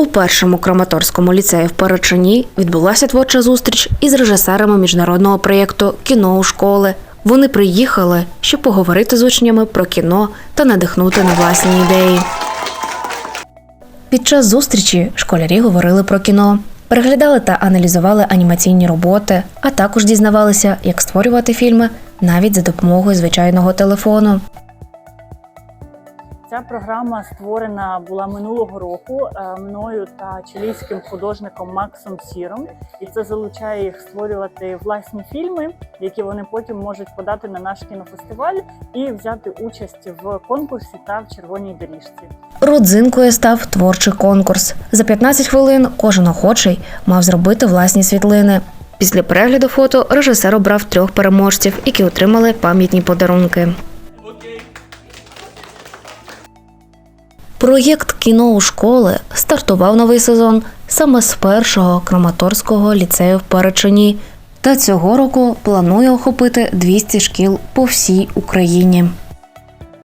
У першому Краматорському ліцеї в Перечині відбулася творча зустріч із режисерами міжнародного проєкту Кіно у школи. Вони приїхали, щоб поговорити з учнями про кіно та надихнути на власні ідеї. Під час зустрічі школярі говорили про кіно, переглядали та аналізували анімаційні роботи, а також дізнавалися, як створювати фільми навіть за допомогою звичайного телефону. Ця програма створена була минулого року е, мною та чилійським художником Максом Сіром, і це залучає їх створювати власні фільми, які вони потім можуть подати на наш кінофестиваль і взяти участь в конкурсі та в червоній доріжці. Родзинкою став творчий конкурс. За 15 хвилин кожен охочий мав зробити власні світлини. Після перегляду фото режисер обрав трьох переможців, які отримали пам'ятні подарунки. Проєкт кіно у школи стартував новий сезон саме з першого Краматорського ліцею в Перечині. Та цього року планує охопити 200 шкіл по всій Україні.